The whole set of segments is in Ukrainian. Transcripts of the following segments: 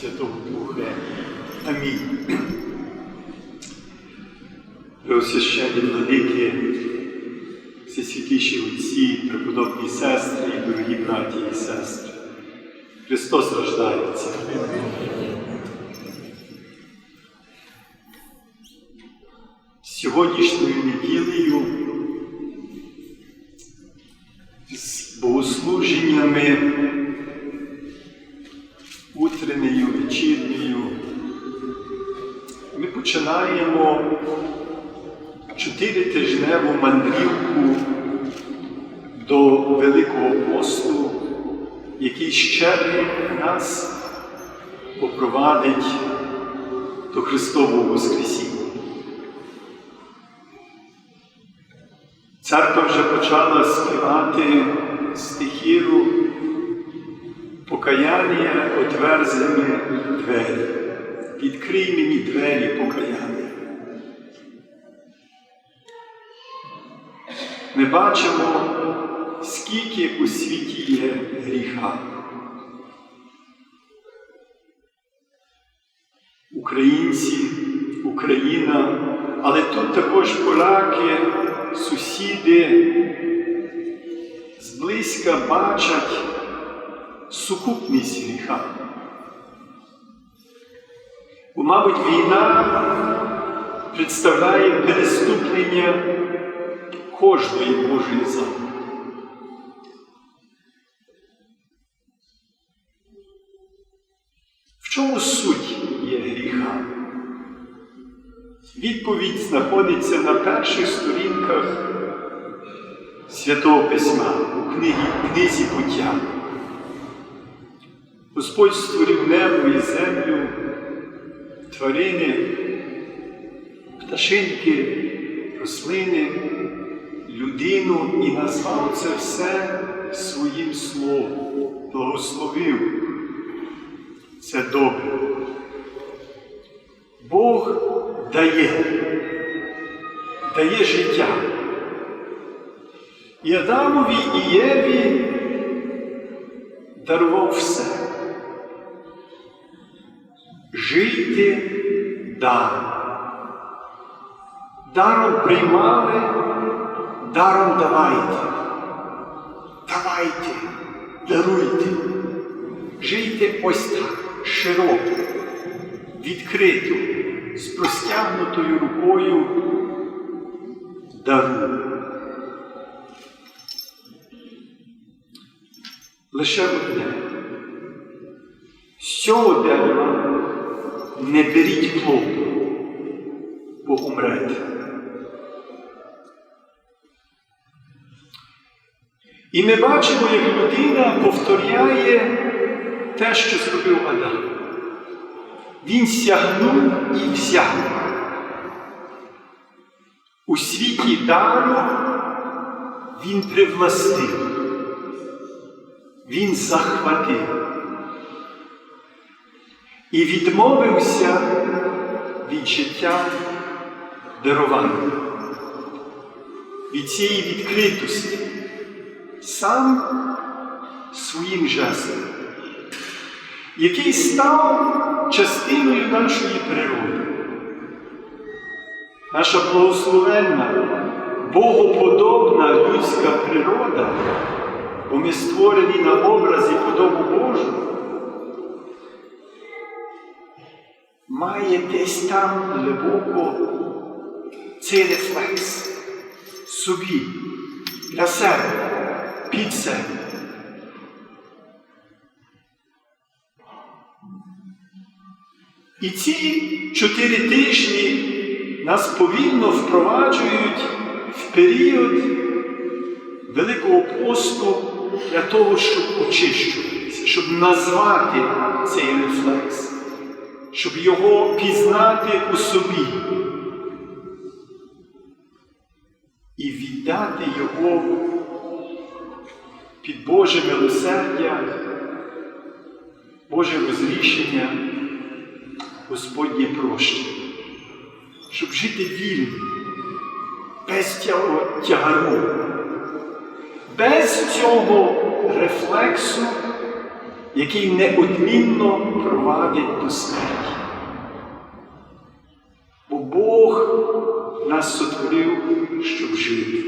Святого Духа. Амінь. Преосвященні владики, всесвятіші отці, преподобні сестри і дорогі браті і сестри. Христос рождається. Сьогоднішньою неділею з богослуженнями утренньою, вечірньою ми починаємо чотиритижневу мандрівку до Великого посту, який ще нас попровадить до Христового Воскресіння. Церква вже почала співати стихіру покаяння отверзені двері. Відкрий мені двері покаяння. Ми бачимо, скільки у світі є гріха. Українці, Україна, але тут також поляки, сусіди зблизька бачать сукупність гріха. Бо, мабуть, війна представляє переступлення кожної Божої заповіді. В чому суть є гріха? Відповідь знаходиться на перших сторінках Святого Письма у книзі буття. Господь створив небо і землю, тварини, пташинки, рослини, людину і назвав це все своїм словом, благословив. Це добре. Бог дає, дає життя. І Адамові і Єві дарував все. Жити даром. Даром приймали, даром давайте. Давайте, даруйте. Жийте ось так, широко, відкрито, з простягнутою рукою дару. Лише одне. З цього дерева не беріть плоду, бо умрете. І ми бачимо, як людина повторяє те, що зробив Адам. Він сягнув і взяв. У світі дару він привластив, він захватив і відмовився від життя дарування, від цієї відкритості, сам своїм жестом, який став частиною нашої природи. Наша благословенна, богоподобна людська природа, бо ми створені на образі подобу Божу, має десь там глибоко цей рефлекс собі, для себе, під себе. І ці чотири тижні нас повільно впроваджують в період Великого посту для того, щоб очищуватися, щоб назвати цей рефлекс, щоб його пізнати у собі. І віддати його під Боже милосердя, Боже розрішення, Господнє прощення, щоб жити вільно, без тягару, без цього рефлексу який неодмінно провадить до смерті. Бо Бог нас сотворив, щоб жити.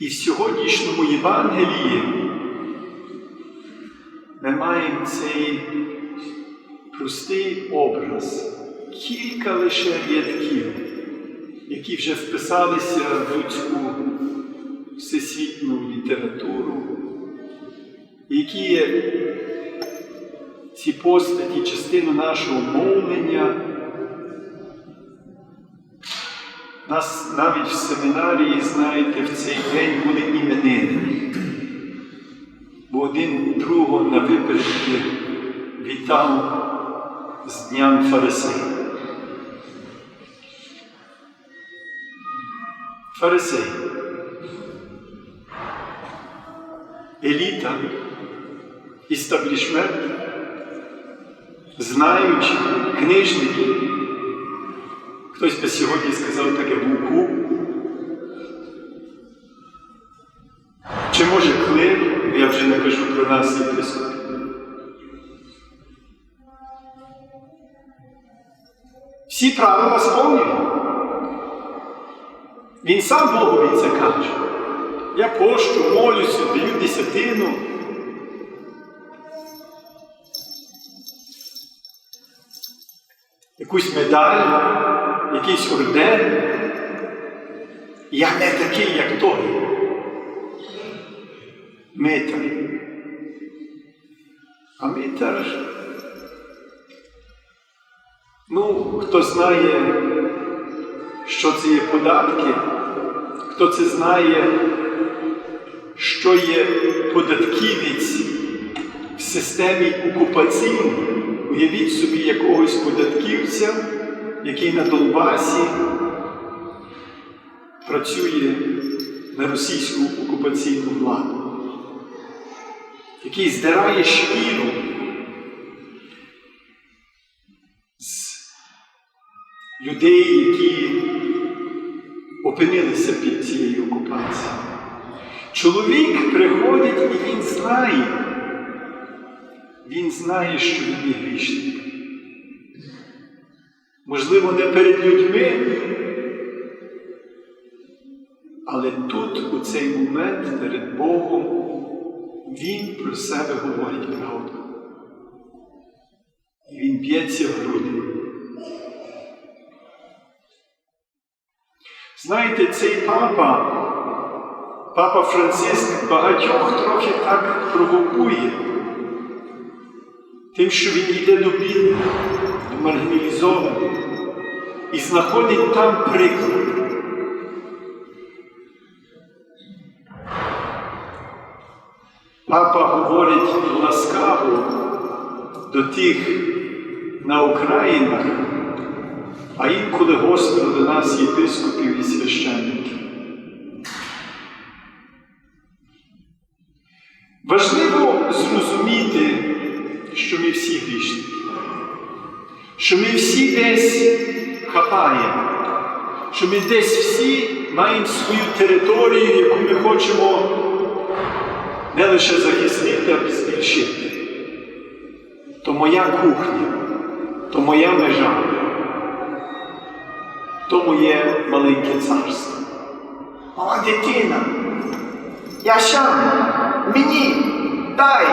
І в сьогоднішньому Євангелії ми маємо цей простий образ, кілька лише рядків, які вже вписалися в людську всесвітню літературу, які ці постаті частину нашого мовлення. Нас навіть в семінарії, знаєте, в цей день були іменини. Бо один другого на випередки вітав з Дням Фарисея. Фарисей. Еліта, істаблішмент, знаючі, книжники. Хтось би сьогодні сказав таке вуку. Чи може клир, я вже не кажу про нас єпископів. Всі правила сповнює. Він сам Богові це каже. Я пощу, молюся, даю десятину. Якусь медаль, якийсь орден. Я не такий, як той. Митар. А митар, ну, хто знає, що це є податки, хто це знає, що є податківець в системі окупаційній, уявіть собі якогось податківця, який на Донбасі працює на російську окупаційну владу, який здирає шкіру з людей, які опинилися під цією окупацією. Чоловік приходить і він знає, він знає, що він є грішник. Можливо, не перед людьми, але тут, у цей момент, перед Богом, він про себе говорить правду. І він б'ється в груди. Знаєте, цей папа, папа Франциск багатьох трохи так провокує, тим, що він йде до бідних, до маргіналізованих і знаходить там приклад. Папа говорить ласкаво до тих на Українах, а інколи гостро до нас єпископів і священників. Важливо зрозуміти, що ми всі грішники, що ми всі десь хапаємо, що ми десь всі маємо свою територію, яку ми хочемо не лише захистити, а збільшити. То моя кухня, то моя межа, то моє маленьке царство. Мала дитина. Я сам. Мені. Дай.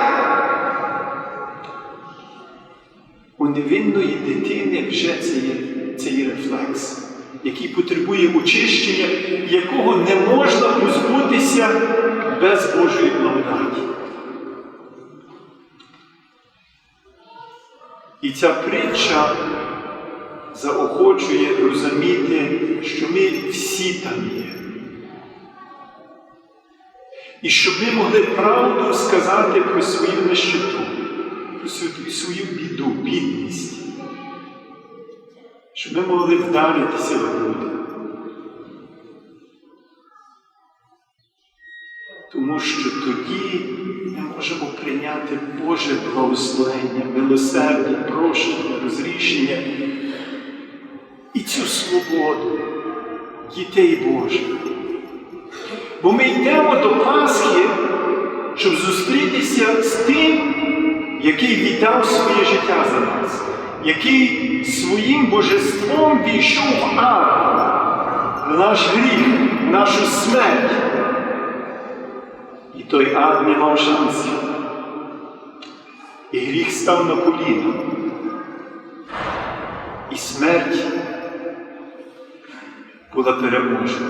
Невинної дитини вже це є цей рефлекс, який потребує очищення, якого не можна позбутися без Божої благодаті. І ця притча заохочує розуміти, що ми всі там є. І щоб ми могли правду сказати про свою нещиту, про свою біду, бідність, щоб ми могли вдаритися в груди. Тому що тоді ми можемо прийняти Боже благословення, милосердя, прощення, розрішення і цю свободу дітей Божих. Бо ми йдемо до Пасхи, щоб зустрітися з тим, який віддав своє життя за нас, який своїм божеством війшов в ад, наш гріх, нашу смерть. І той ад не мав шансів. І гріх став на коліна. І смерть була переможена.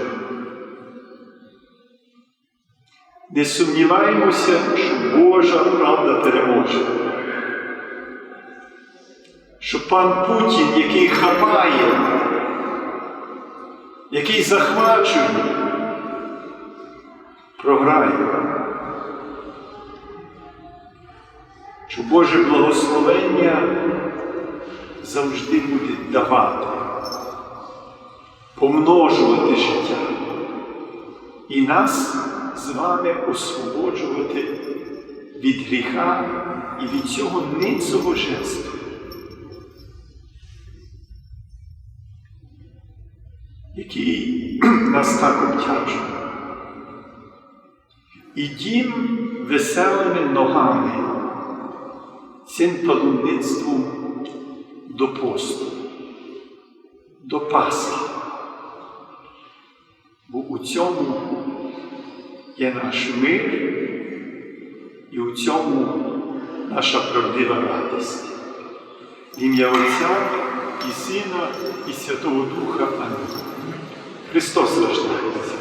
Не сумніваємося, що Божа правда переможе. Що пан Путін, який хапає, який захвачує, програє. Що Боже благословення завжди буде давати, помножувати життя і нас з вами освободжувати від гріха і від цього ницого жесту. Який нас так обтяжує. Ідім веселими ногами цим паломництвом до посту, до Пасхи. Бо у цьому є наш мир, і у цьому наша правдива радість. В ім'я Отця і Сина, і Святого Духа. Амінь. Христос рождається.